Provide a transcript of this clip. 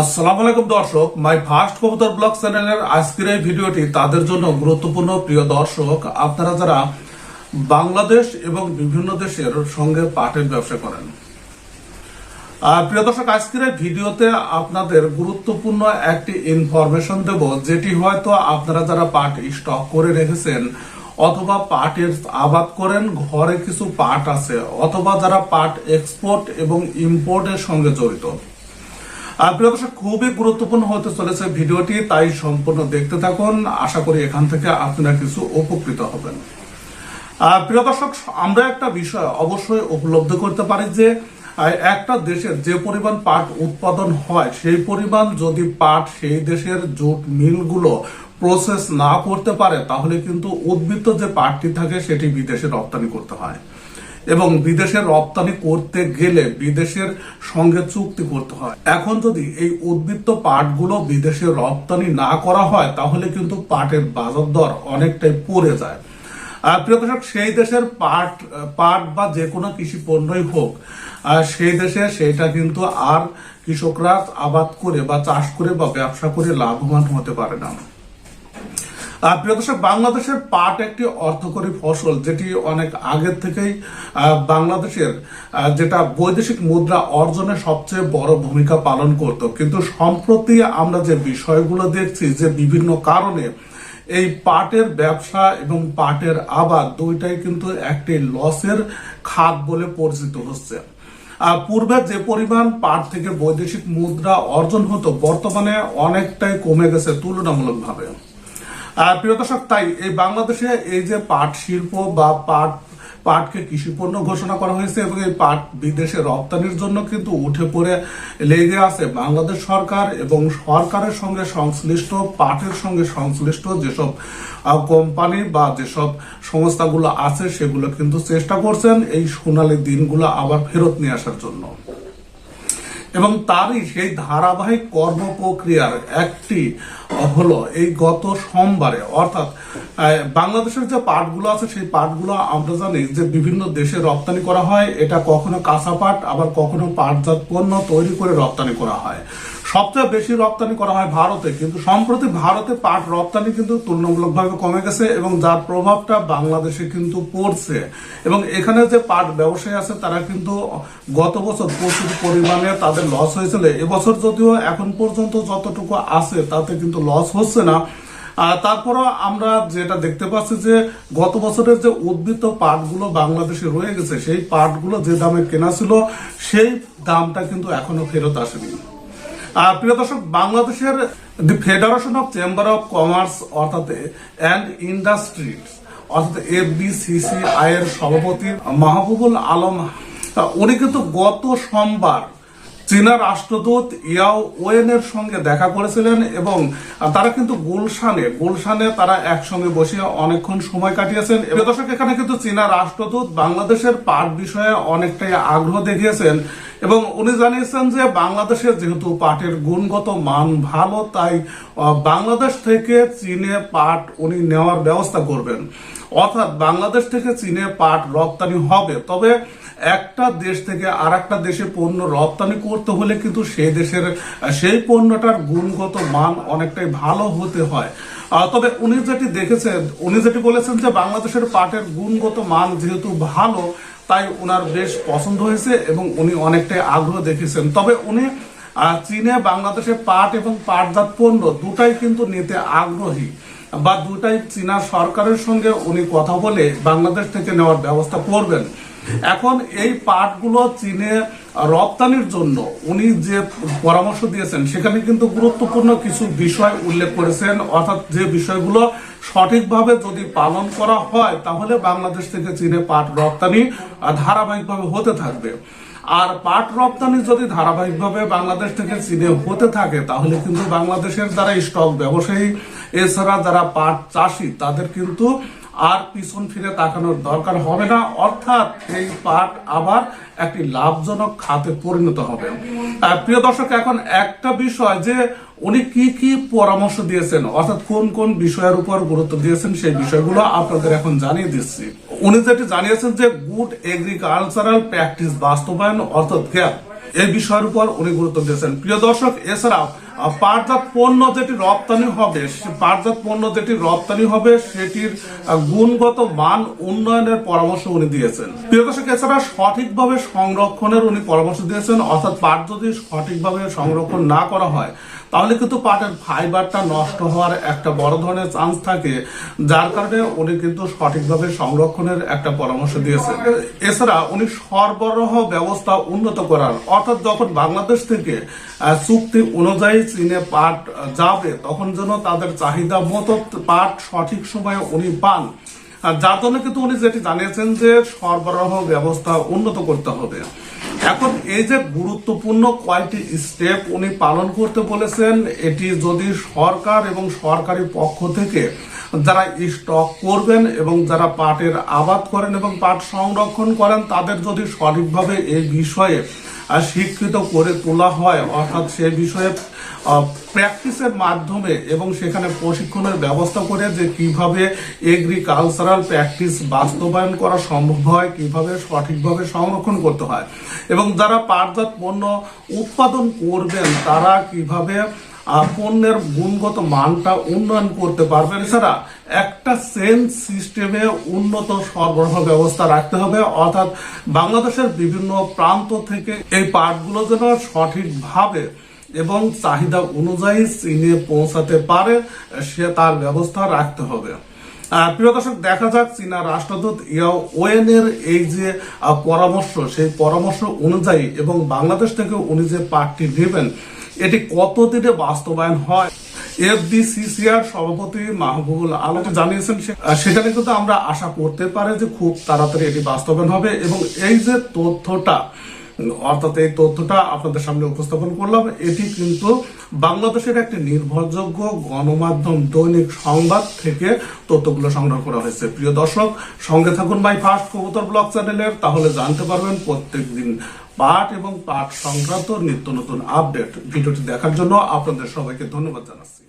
আসসালামু আলাইকুম দর্শক, মাই ফার্স্ট কবুতর ব্লগ চ্যানেলের আজকের এই ভিডিওটি তাদের জন্য গুরুত্বপূর্ণ প্রিয় দর্শক, আপনারা যারা বাংলাদেশ এবং বিভিন্ন দেশের সঙ্গে পাটের ব্যবসা করেন। প্রিয় দর্শক, আজকের এই ভিডিওতে আপনাদের গুরুত্বপূর্ণ একটি ইনফরমেশন দেব, যেটি হয়তো আপনারা যারা পাট স্টক করে রেখেছেন অথবা পাটের আবাদ করেন, ঘরে কিছু পাট আছে, অথবা যারা পাট এক্সপোর্ট এবং ইম্পোর্টের সঙ্গে জড়িত। প্রিয় খুবই গুরুত্বপূর্ণ হতে চলেছে ভিডিওটি, তাই সম্পূর্ণ দেখতে থাকুন। আশা করি এখান থেকে আপনারা কিছু উপকৃত হবেন। প্রিয় দর্শক আমরা একটা বিষয় অবশ্যই উপলব্ধি করতে পারি যে একটা দেশের যে পরিমাণ পাট উৎপাদন হয়, সেই পরিমাণ যদি পাট সেই দেশের জুট মিলগুলো প্রসেস না করতে পারে, তাহলে কিন্তু উদ্বৃত্ত যে পাটটি থাকে, সেটি বিদেশে রপ্তানি করতে হয়। এবং বিদেশে রপ্তানি করতে গেলে বিদেশের সঙ্গে চুক্তি করতে হয়। এখন যদি এই উদ্বৃত্ত পাটগুলো বিদেশে রপ্তানি না করা হয়, তাহলে কিন্তু পাটের বাজার দর অনেকটাই পড়ে যায়। প্রিয় দর্শক, সেই দেশের পাট পাট বা যে কোনো কৃষি পণ্যই হোক সেই দেশে সেটা কিন্তু আর কৃষকরা আবাদ করে বা চাষ করে বা ব্যবসা করে লাভবান হতে পারে না। বাংলাদেশের পাট একটি অর্থকরী ফসল, যেটি অনেক আগের থেকেই বাংলাদেশের যেটা বৈদেশিক মুদ্রা অর্জনে সবচেয়ে বড় ভূমিকা পালন করত। কিন্তু সম্প্রতি আমরা যে বিষয়গুলো দেখছি, যে বিভিন্ন কারণে এই পাটের ব্যবসা এবং পাটের আবাদ দুইটাই কিন্তু একটি লসের খাত বলে পরিচিত হচ্ছে। আর পূর্বে যে পরিমাণ পাট থেকে বৈদেশিক মুদ্রা অর্জন হতো, বর্তমানে অনেকটাই কমে গেছে তুলনামূলকভাবে। প্রিয় দর্শক, তাই এই বাংলাদেশে এই যে পাট শিল্প বা পাট, পাটকে কৃষি পণ্য ঘোষণা করা হয়েছে এবং এই পাট বিদেশে রপ্তানির জন্য কিন্তু উঠে পড়ে লেগে আছে। বাংলাদেশ সরকার এবং সরকারের সঙ্গে সংশ্লিষ্ট, পাটের সঙ্গে সংশ্লিষ্ট যেসব কোম্পানি বা যেসব সংস্থাগুলো আছে, সেগুলো কিন্তু চেষ্টা করছেন এই সোনালী দিনগুলো আবার ফেরত নিয়ে আসার জন্য। এবং তারই সেই ধারাবাহিক কর্ম প্রক্রিয়ার একটি হলো এই গত সোমবারে। অর্থাৎ বাংলাদেশের যে পাটগুলো আছে, সেই পাটগুলো আমরা জানি যে বিভিন্ন দেশে রপ্তানি করা হয়। এটা কখনো কাঁচা পাট, আবার কখনো পাটজাত পণ্য তৈরি করে রপ্তানি করা হয়। সবচেয়ে বেশি রপ্তানি করা হয় ভারতে, কিন্তু সম্প্রতি ভারতে পাট রপ্তানি কিন্তু তুলনামূলকভাবে কমে গেছে এবং যার প্রভাবটা বাংলাদেশে কিন্তু পড়ছে। এবং এখানে যে পাট ব্যবসায়ী আছে, তারা কিন্তু গত বছর প্রচুর পরিমাণে তাদের লস হয়েছিল। এবছর যদিও এখন পর্যন্ত যতটুকু আছে, তাতে কিন্তু লস হচ্ছে না। তারপরও আমরা যেটা দেখতে পাচ্ছি যে, গত বছরের যে উদ্বৃত্ত পাটগুলো বাংলাদেশে রয়ে গেছে, সেই পাটগুলো যে দামে কেনা ছিল, সেই দামটা কিন্তু এখনও ফেরত আসেনি। প্রিয় দর্শক, বাংলাদেশের the federation of chamber of commerce অর্থাৎ অ্যান্ড ইন্ডাস্ট্রি অর্থাৎ এফবিসিসিআই এর সভাপতি মাহবুবুল আলম উনি কিন্তু গত সোমবার চীনা রাষ্ট্রদূত ইয়াও ওয়েনের সঙ্গে দেখা করেছিলেন এবং তারা কিন্তু গুলশানে গুলশানে তারা একসঙ্গে বসে অনেকক্ষণ সময় কাটিয়েছেন। দর্শক, এখানে কিন্তু চীনা রাষ্ট্রদূত বাংলাদেশের পাট বিষয়ে অনেকটাই আগ্রহ দেখিয়েছেন এবং উনি জানিয়েছেন যে বাংলাদেশের যেহেতু পাটের গুণগত মান ভালো, তাই বাংলাদেশ থেকে চীনে পাট উনি নেওয়ার ব্যবস্থা করবেন। অর্থাৎ বাংলাদেশ থেকে চীনে পাট রপ্তানি হবে। তবে একটা দেশ থেকে আর একটা দেশে পণ্য রপ্তানি করতে হলে কিন্তু সেই দেশের, সেই পণ্যটার গুণগত মান অনেকটাই ভালো হতে হয়। তবে উনি যেটি দেখেছেন, উনি যেটি বলেছেন যে বাংলাদেশের পাটের গুণগত মান যেহেতু ভালো, তাই ওনার বেশ পছন্দ হয়েছে এবং উনি অনেকটাই আগ্রহ দেখেছেন তবে উনি চীনে বাংলাদেশে পাট এবং পাটজাত পণ্য দুটাই কিন্তু নিতে আগ্রহী। বা দুটাই চীনা সরকারের সঙ্গে উনি কথা বলে বাংলাদেশ থেকে নেওয়ার ব্যবস্থা করবেন। এখন এই পাটগুলো চীনে রপ্তানির জন্য উনি যে পরামর্শ দিয়েছেন, সেখানে কিন্তু গুরুত্বপূর্ণ কিছু বিষয় উল্লেখ করেছেন। অর্থাৎ যে বিষয়গুলো সঠিকভাবে যদি পালন করা হয়, তাহলে বাংলাদেশ থেকে চীনে পাট রপ্তানি ধারাবাহিকভাবে হতে থাকবে। আর পাট রপ্তানি যদি ধারাবাহিকভাবে বাংলাদেশ থেকে চীনে হতে থাকে, তাহলে কিন্তু বাংলাদেশের যারা স্টক ব্যবসায়ী এছাড়া যারা পাট চাষি, তাদের কিন্তু আর পিছন ফিরে তাকানোর দরকার হবে না। অর্থাৎ এই পাট আবার একটি লাভজনক খাতে পরিণত হবে। প্রিয় দর্শক, এখন একটা বিষয় যে উনি কি কি পরামর্শ দিয়েছেন, অর্থাৎ কোন কোন বিষয়ের উপর গুরুত্ব দিয়েছেন সেই বিষয়গুলো আপনাদের এখন জানিয়ে দিচ্ছি। উনি যেটি জানিয়েছেন যে গুড এগ্রিকালচারাল প্র্যাকটিস বাস্তবায়ন, অর্থাৎ গ্যাপ এই বিষয়ের উপর উনি গুরুত্ব দিয়েছেন। প্রিয় দর্শক, এছাড়াও পাটজাত পণ্য যেটি রপ্তানি হবে পাটজাত পণ্য যেটি রপ্তানি হবে, সেটির গুণগত মান উন্নয়নের পরামর্শ উনি দিয়েছেন। প্রিয় দর্শক, এছাড়া সঠিকভাবে সংরক্ষণের উনি পরামর্শ দিয়েছেন, অর্থাৎ পাট যদি সঠিকভাবে সংরক্ষণ না করা হয়, তাহলে কিন্তু পাটের ফাইবারটা নষ্ট হওয়ার একটা বড় ধরনের চান্স থাকে, যার কারণে উনি কিন্তু সঠিকভাবে সংরক্ষণের একটা পরামর্শ দিয়েছেন। এছাড়া উনি সরবরাহ ব্যবস্থা উন্নত করার, অর্থাৎ যখন বাংলাদেশ থেকে চুক্তি অনুযায়ী চীনে পাট যাবে, তখন যেন তাদের চাহিদা মতো পাট সঠিক সময়ে উনি পান। যার জন্য কিন্তু উনি যেটি জানিয়েছেন যে সরবরাহ ব্যবস্থা উন্নত করতে হবে। এখন এই যে গুরুত্বপূর্ণ কয়েকটি স্টেপ উনি পালন করতে বলেছেন, এটি যদি সরকার এবং সরকারি পক্ষ থেকে যারা স্টক করবেন এবং যারা পাটের আবাদ করেন এবং পাট সংরক্ষণ করেন, তাদের যদি সঠিকভাবে এই বিষয়ে শিক্ষিত করে তোলা হয়। অর্থাৎ সে বিষয়ে প্র্যাকটিসের মাধ্যমে এবং সেখানে প্রশিক্ষণের ব্যবস্থা করে যে কীভাবে এগ্রিকালচারাল প্র্যাকটিস বাস্তবায়ন করা সম্ভব হয়, কীভাবে সঠিকভাবে সংরক্ষণ করতে হয়। এবং যারা পাটজাত পণ্য উৎপাদন করবেন, তারা কীভাবে পণ্যের গুণগত মানটা উন্নয়ন করতে পারবেন এছাড়া একটা সেন্স সিস্টেমে উন্নত সরবরাহ ব্যবস্থা রাখতে হবে। অর্থাৎ বাংলাদেশের বিভিন্ন প্রান্ত থেকে এই পাটগুলো যেন সঠিকভাবে এবং চাহিদা অনুযায়ী চীনে পৌঁছাতে পারে, সে তার ব্যবস্থা রাখতে হবে। প্রিয় দর্শক, দেখা যাক চীনা রাষ্ট্রদূত ইয়াও ওয়েন এর এই যে পরামর্শ, সেই পরামর্শ অনুযায়ী এবং বাংলাদেশ থেকে উনি যে পার্টি নেবেন, এটি কতদিনে বাস্তবায়ন হয়? এফবিসিসিআর সভাপতি মাহবুবুল আলম জানিয়েছেন সেখানে কিন্তু আমরা আশা করতে পারি যে খুব তাড়াতাড়ি এটি বাস্তবায়ন হবে এবং এই যে তথ্যটা অর্থাৎ এই তথ্যটা আপনাদের সামনে উপস্থাপন করলাম। এটি কিন্তু বাংলাদেশের একটি নির্ভরযোগ্য গণমাধ্যম দৈনিক সংবাদ থেকে তথ্যগুলো সংগ্রহ করা হয়েছে। প্রিয় দর্শক, সঙ্গে থাকুন ভাই ফার্স্ট কবুতর ব্লগ চ্যানেলের। তাহলে জানতে পারবেন প্রত্যেক দিন পাঠ এবং পাঠ সংক্রান্ত নিত্য নতুন আপডেট। ভিডিওটি দেখার জন্য আপনাদের সবাইকে ধন্যবাদ জানাচ্ছি।